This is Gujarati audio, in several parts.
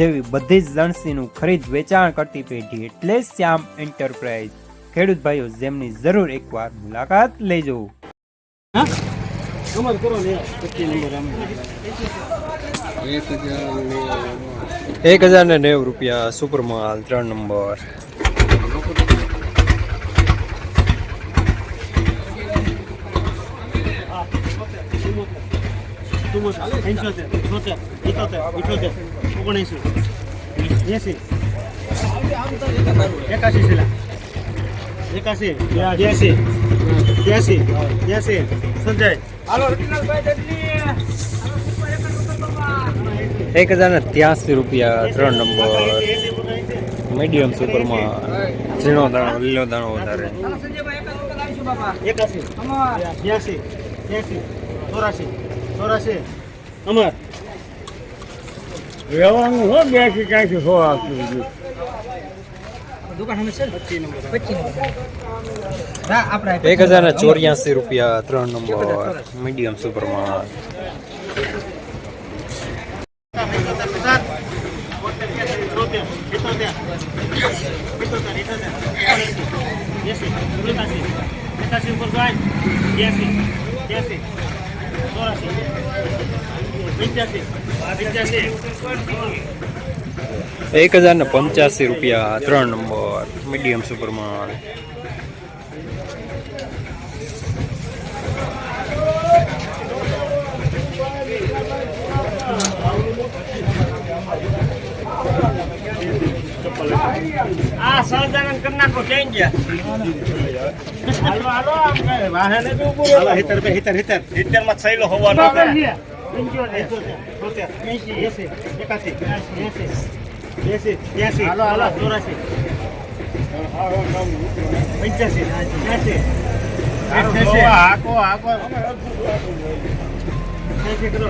જેવી બધી જ લણસીનું ખરીદ વેચાણ કરતી પેઢી એટલે શ્યામ એન્ટરપ્રાઇઝ. ખેડૂત ભાઈઓ જેમની જરૂર એકવાર મુલાકાત લેજો. નંબર કરો ને પચીસ નંબર આમ. એક હજાર ને નેવું રૂપિયા સુપર માલ ત્રણ નંબર. ચુમ્મોતેર ઇઠોતેર ઇઠોતેર. ઓગણએંસી એસી. એકાશી છેલ્લા. એકાસી બ્યાસી ત્યાસી ત્યાસી. સંજય. એક હજાર ને ત્યાસી રૂપિયા ત્રણ નંબર મીડિયમ સુપરમાં ઝીણો દાણો લીલો દાણો વધારે. એકાસી બ્યાસી ત્યાસી ચોરાશી ચોરાસી અમર. રહેવાનું હો કે ક્યાંથી હો આપતું એક હજાર ને ચોર્યાસી રૂપિયા ત્રણ નંબર મીડિયમ સુપર માલ એક હજાર ને પંચ્યાસી રૂપિયા ત્રણ નંબર મીડિયમ સુપર માલ. આ સહજાનંદ કરી નાખો ક્યાં ગયા. હાલો હાલો આમ કઈ હિતર બે હિતર હિતર. હિતરમાં થયેલો હોવાનો હાલો હાલો ચોરાસી પંચ્યાસી આકો ત્યાસી કરો.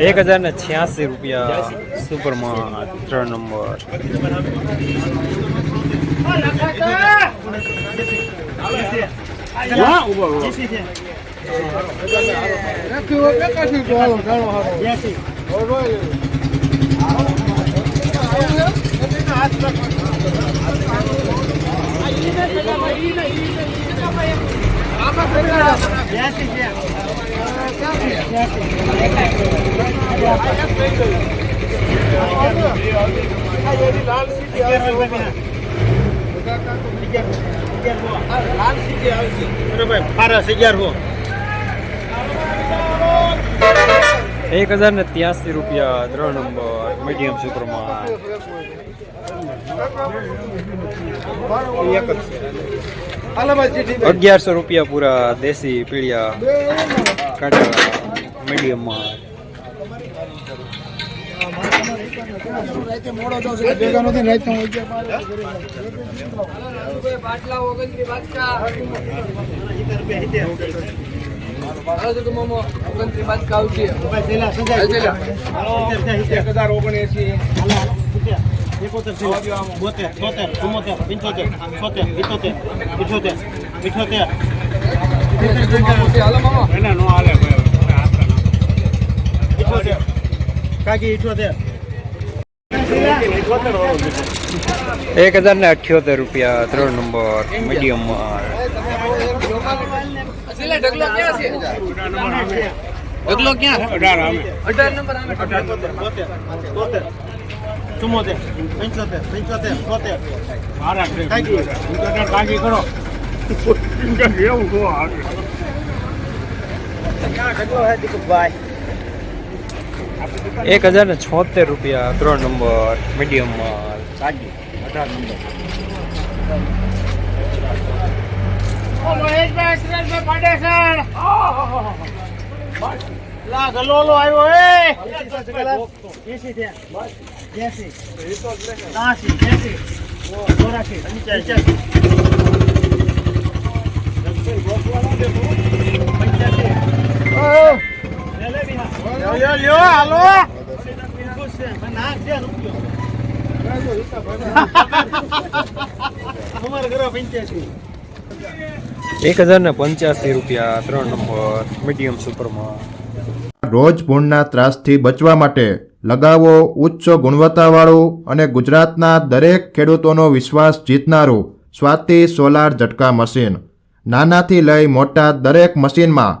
એક હજાર ને છ્યાસી રૂપિયા સુપરમાં ત્રણ નંબર. હા એક હજાર ને ત્યાસી રૂપિયા ત્રણ નંબર મીડિયમ સુપર માલ અગિયારસો રૂપિયા પૂરા દેશી પીળિયા. કાંટા મીડિયમ માલ એક હજાર ઓગણએસી એકોતેર બોતેર તોતેર ચુમ્મોતેર પંચોતેર છોતેર ઇઠોતેર ઇઠોતેર ઇઠોતેર એક હજાર ને અઠ્યોતેર રૂપિયા ત્રણ નંબર મીડિયમ ઢગલો ક્યાં અઢાર નંબર તોતેર તોતેર ચુમ્મોતેર પંચોતેર પંચોતેર છોતેર મારા કાકી બાકી કરો એવું કહો આગળ એક હજાર ને છોતેર રૂપિયા ત્રણ નંબર મીડિયમ માલ અઢાર નંબર મહેશભાઈ સુરેશભાઈ પાંડેસર લા ગલો ઓલો આવ્યો એ એસી થયા એસી ત્યાસી એસી ચોરાસી પંચ્યાસી લ્યો, લ્યો, લ્યો, હાલો. નાક છે, રૂપિયો. અમારા ઘરે પંચ્યાસી એક હજાર ને પંચ્યાસી રૂપિયા ત્રણ નંબર મીડિયમ સુપરમાં. રોજ ભૂણના ત્રાસથી બચવા માટે લગાવો ઉચ્ચ ગુણવત્તાવાળું અને ગુજરાતના દરેક ખેડૂતોનો વિશ્વાસ જીતનારું સ્વાતિ સોલાર ઝટકા મશીન. નાનાથી લઈ મોટા દરેક મશીનમાં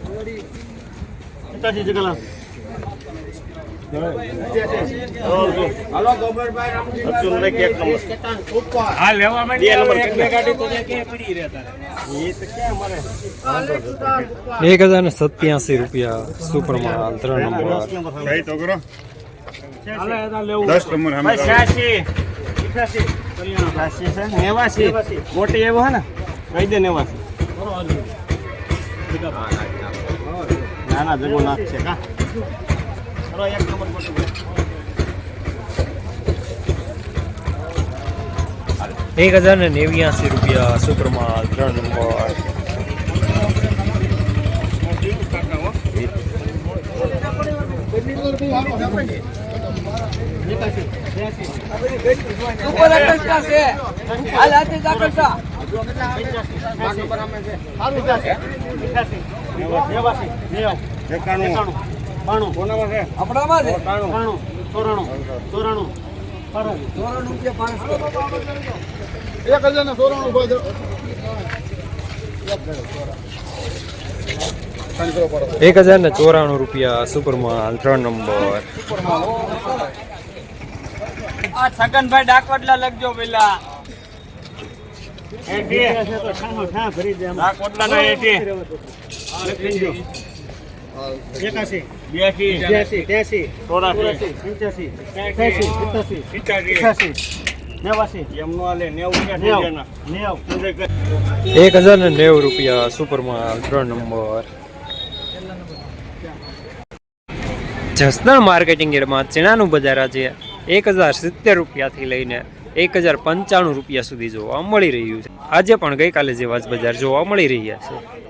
ક્યાં મારે એક હજાર ને સત્યાસી રૂપિયા સુપરમાં ત્રણ નંબર. દસ મોટી એવો હે ને? કહી દે નેવાસી. ના ના જગો નાખ છે કા? એક નંબર એક હજાર ને નેવ્યાસી રૂપિયા સુપરમાં ત્રણ નંબર. સુપર આકર્ષા છે. હાલ હાથે જ આકર્ષા એકાણું. આપણામાં છે? ચોરાણું. ધોરણ રૂપિયા પાંચસો? એક હજાર ને ચોરાણું રૂપિયા સુપરમાં ત્રણ નંબર. આ છગનભાઈ ડાકોટલા લખજો પેલા. એક હજાર ને નેવું રૂપિયા સુપરમાં ત્રણ નંબર. જસદણ માર્કેટિંગ યાર્ડમાં ચણાનું બજાર આજે એક હજાર સિત્તેર રૂપિયાથી લઈને એક હજાર પંચાણું રૂપિયા સુધી જોવા મળી રહ્યું છે. આજે પણ ગઈકાલે જેવા જ બજાર જોવા મળી રહ્યા છે.